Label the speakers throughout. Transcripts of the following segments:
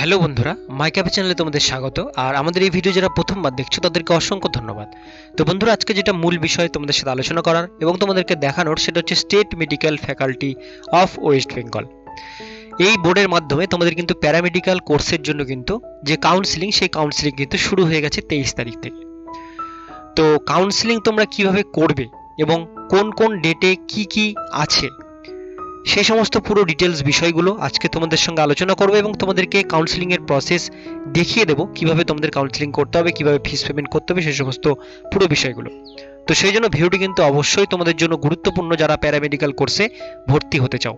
Speaker 1: Hello বন্ধুরা, মাই চ্যানেলে তোমাদের স্বাগত। আর আমাদের এই ভিডিও যারা প্রথমবার দেখছ, তাদেরকে অসংখ্য ধন্যবাদ। তো বন্ধুরা, আজকে যেটা মূল বিষয় তোমাদের সাথে আলোচনা করার এবং তোমাদেরকে দেখানোর, সেটা হচ্ছে state medical faculty of West Bengal এই বোর্ডের মাধ্যমে তোমাদের কিন্তু প্যারামেডিক্যাল কোর্সের জন্য কিন্তু যে কাউন্সিলিং সেই কাউন্সিলিং কিন্তু শুরু হয়ে গেছে তেইশ তারিখ থেকে। তো কাউন্সিলিং তোমরা কীভাবে করবে এবং কোন কোন ডেটে কি কি আছে সেই সমস্ত পুরো ডিটেলস বিষয়গুলো আজকে তোমাদের সঙ্গে আলোচনা করব এবং তোমাদেরকে কাউন্সিলিং এর প্রসেস দেখিয়ে দেবো। কীভাবে তোমাদের কাউন্সিলিং করতে হবে, কীভাবে ফিস পেমেন্ট করতে হবে, সেই সমস্ত পুরো বিষয়গুলো। তো সেই জন্য ভিডিওটি কিন্তু অবশ্যই তোমাদের জন্য গুরুত্বপূর্ণ যারা প্যারামেডিক্যাল কোর্সে ভর্তি হতে চাও।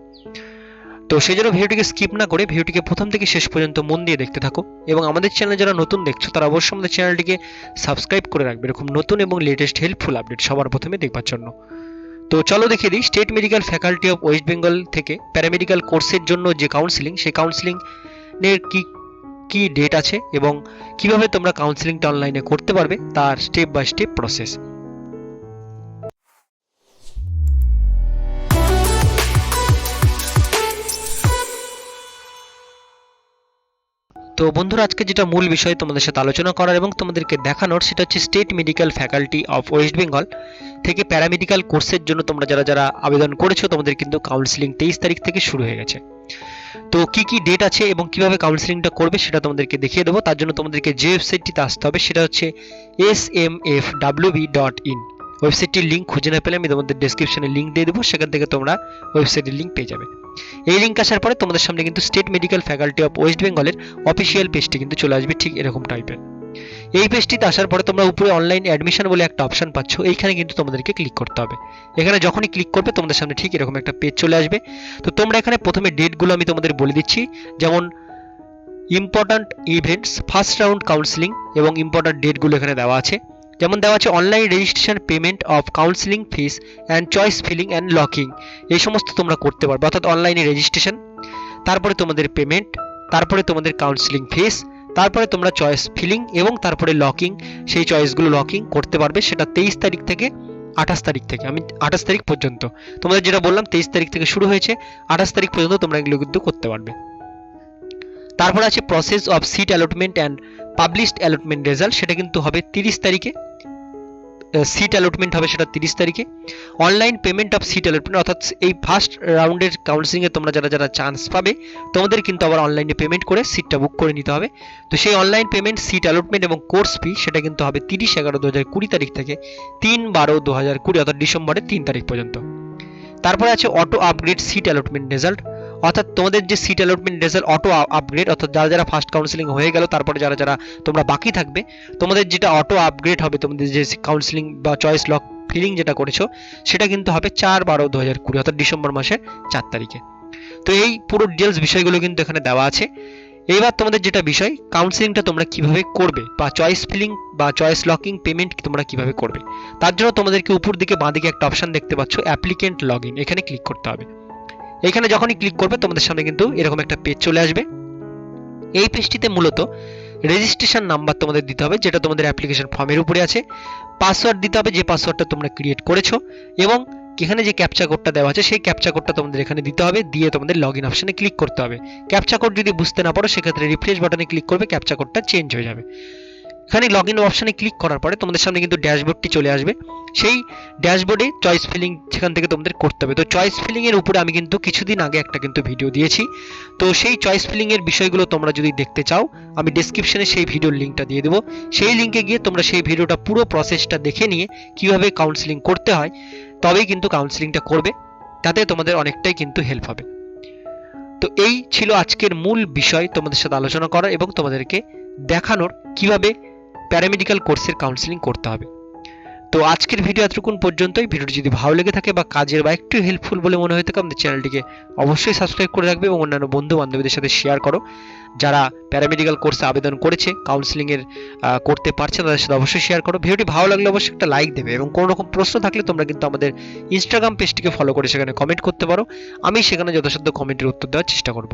Speaker 1: তো সেই জন্য ভিডিওটিকে স্কিপ না করে ভিডিওটিকে প্রথম থেকে শেষ পর্যন্ত মন দিয়ে দেখতে থাকো এবং আমাদের চ্যানেলে যারা নতুন দেখছ, তারা অবশ্যই আমাদের চ্যানেলটিকে সাবস্ক্রাইব করে রাখবে। এরকম নতুন এবং লেটেস্ট হেল্পফুল আপডেট সবার প্রথমে দেখবার জন্য। তো চলো দেখে দিই state medical faculty of West Bengal থেকে প্যারামেডিক্যাল কোর্সের জন্য যে কাউন্সিলিং সেই কাউন্সিলিং এর কি কি ডেট আছে এবং কীভাবে তোমরা কাউন্সিলিংটা অনলাইনে করতে পারবে, তার স্টেপ বাই স্টেপ প্রসেস তো বন্ধুরা, আজকে যেটা মূল বিষয় তোমাদের সাথে আলোচনা করার এবং তোমাদেরকে দেখানোর, সেটা হচ্ছে state medical faculty of West Bengal থেকে প্যারামেডিক্যাল কোর্সের জন্য তোমরা যারা যারা আবেদন করেছ, তোমাদের কিন্তু কাউন্সিলিং তেইশ তারিখ থেকে শুরু হয়ে গেছে। তো কি কি ডেট আছে এবং কীভাবে কাউন্সিলিংটা করবে সেটা তোমাদেরকে দেখিয়ে দেবো। তার জন্য তোমাদেরকে যে ওয়েবসাইটটিতে আসতে হবে সেটা হচ্ছে S M F W B dot in ওয়েবসাইটটির link খুঁজে না পেলে আমি তোমাদের ডেসক্রিপশনে লিঙ্ক দিয়ে দেবো, সেখান থেকে তোমরা ওয়েবসাইটের লিঙ্ক পেয়ে যাবে। এই লিঙ্ক আসার পরে তোমাদের সামনে কিন্তু state medical faculty of West বেঙ্গলের অফিসিয়াল পেজটি কিন্তু চলে আসবে ঠিক এরকম টাইপের এই পেজটিতে আসার পরে তোমরা উপরে অনলাইন অ্যাডমিশন বলে একটা অপশন পাচ্ছ, এইখানে কিন্তু তোমাদেরকে ক্লিক করতে হবে। এখানে যখনই ক্লিক করবে, তোমাদের সামনে ঠিক এরকম একটা পেজ চলে আসবে। তো তোমরা এখানে প্রথমে ডেটগুলো আমি তোমাদের বলে দিচ্ছি। যেমন important events first round counselling এবং ইম্পর্ট্যান্ট ডেটগুলো এখানে দেওয়া আছে। যেমন দেওয়া আছে online registration payment of counselling fees and choice filling and locking এই সমস্ত তোমরা করতে পারবে, অর্থাৎ অনলাইনে রেজিস্ট্রেশন তারপরে তোমাদের পেমেন্ট তারপরে তোমাদের কাউন্সিলিং ফিস তারপরে তোমরা চয়েস ফিলিং এবং তারপরে লকিং সেই চয়েসগুলো লকিং করতে পারবে সেটা তেইশ তারিখ থেকে আঠাশ তারিখ থেকে, আমি আঠাশ তারিখ পর্যন্ত। তোমাদের যেটা বললাম, তেইশ তারিখ থেকে শুরু হয়েছে, আঠাশ তারিখ পর্যন্ত তোমরা এগুলো কিন্তু করতে পারবে। তারপর আছে process of seat allotment and published allotment result সেটা কিন্তু হবে তিরিশ তারিখে। সিট অ্যালটমেন্ট হবে সেটা তিরিশ তারিখে। Online payment of seat allotment অর্থাৎ এই ফার্স্ট রাউন্ডের কাউন্সিলিংয়ে তোমরা যারা যারা চান্স পাবে, তোমাদের কিন্তু আবার অনলাইনে পেমেন্ট করে সিটটা বুক করে নিতে হবে। তো সেই অনলাইন পেমেন্ট সিট অ্যালটমেন্ট এবং কোর্স ফি সেটা কিন্তু হবে তিরিশ এগারো দু হাজার কুড়ি তারিখ থেকে তিন বারো দু হাজার কুড়ি, অর্থাৎ ডিসেম্বরের তিন তারিখ পর্যন্ত। তারপরে আছে auto upgrade seat allotment result অর্থাৎ তোমাদের যে seat allotment result auto upgrade অর্থাৎ যারা যারা ফার্স্ট কাউন্সিলিং হয়ে গেল, তারপরে যারা যারা তোমরা বাকি থাকবে, তোমাদের যেটা অটো আপগ্রেড হবে, তোমাদের যে কাউন্সিলিং বা চয়েস লক ফিলিং যেটা করেছ, সেটা কিন্তু হবে চার বারো দু হাজার কুড়ি, অর্থাৎ ডিসেম্বর মাসের চার তারিখে। তো এই পুরো ডিটেলস বিষয়গুলো কিন্তু এখানে দেওয়া আছে। এবার তোমাদের যেটা বিষয় কাউন্সিলিংটা তোমরা কীভাবে করবে, বা চয়েস ফিলিং বা চয়েস লকিং পেমেন্ট তোমরা কীভাবে করবে? তার জন্য তোমাদেরকে উপর দিকে বাঁ দিকে একটা অপশন দেখতে পাচ্ছ অ্যাপ্লিকেন্ট লগ ইন এখানে ক্লিক করতে হবে। এখানে যখনই ক্লিক করবে, তোমাদের সামনে কিন্তু এরকম একটা পেজ চলে আসবে। এই পেজটিতে মূলত রেজিস্ট্রেশন নাম্বার তোমাদের দিতে হবে, যেটা তোমাদের অ্যাপ্লিকেশন ফর্মের উপরে আছে। পাসওয়ার্ড দিতে হবে, যে পাসওয়ার্ডটা তোমরা ক্রিয়েট করেছ। এবং এখানে যে ক্যাপচা কোডটা দেওয়া আছে, সেই ক্যাপচা কোডটা তোমাদের এখানে দিতে হবে, দিয়ে তোমাদের লগ ইন অপশনে ক্লিক করতে হবে। ক্যাপচা কোড যদি বুঝতে না পারো, সেক্ষেত্রে রিফ্রেশ বাটনে ক্লিক করবে ক্যাপচা কোডটা চেঞ্জ হয়ে যাবে। এখানে লগ ইন অপশানে ক্লিক করার পরে তোমাদের সামনে কিন্তু ড্যাশবোর্ডটি চলে আসবে। সেই ড্যাশবোর্ডে চয়েস ফিলিং সেখান থেকে তোমাদের করতে হবে। তো চয়েস ফিলিং এর উপরে আমি কিন্তু কিছুদিন আগে একটা কিন্তু ভিডিও দিয়েছি। তো সেই চয়েস ফিলিং এর বিষয়গুলো তোমরা যদি দেখতে চাও, আমি ডেসক্রিপশনে সেই ভিডিওর লিঙ্কটা দিয়ে দেবো। সেই লিঙ্কে গিয়ে তোমরা সেই ভিডিওটা পুরো প্রসেসটা দেখে নিয়ে কীভাবে কাউন্সিলিং করতে হয়, তবেই কিন্তু কাউন্সিলিংটা করবে। তাতে তোমাদের অনেকটাই কিন্তু হেল্প হবে। তো এই ছিল আজকের মূল বিষয় তোমাদের সাথে আলোচনা করা এবং তোমাদেরকে দেখানোর কীভাবে প্যারামেডিক্যাল কোর্সের কাউন্সিলিং করতে হবে। তো আজকের ভিডিও এতটুকুন পর্যন্তই। ভিডিওটি যদি ভালো লেগে থাকে বা কাজের বা একটু হেল্পফুল বলে মনে হয়ে থাকে, আমাদের চ্যানেলটিকে অবশ্যই সাবস্ক্রাইব করে রাখবে এবং অন্যান্য বন্ধু বান্ধবীদের সাথে শেয়ার করো। যারা প্যারামেডিক্যাল কোর্সে আবেদন করেছে কাউন্সিলিংয়ের করতে পারছে, তাদের সাথে অবশ্যই শেয়ার করো। ভিডিওটি ভালো লাগলে অবশ্যই একটা লাইক দেবে এবং কোনো রকম প্রশ্ন থাকলে তোমরা কিন্তু আমাদের ইনস্টাগ্রাম পেজটিকে ফলো করে সেখানে কমেন্ট করতে পারো। আমি সেখানে যথাসাধ্য কমেন্টের উত্তর দেওয়ার চেষ্টা করব।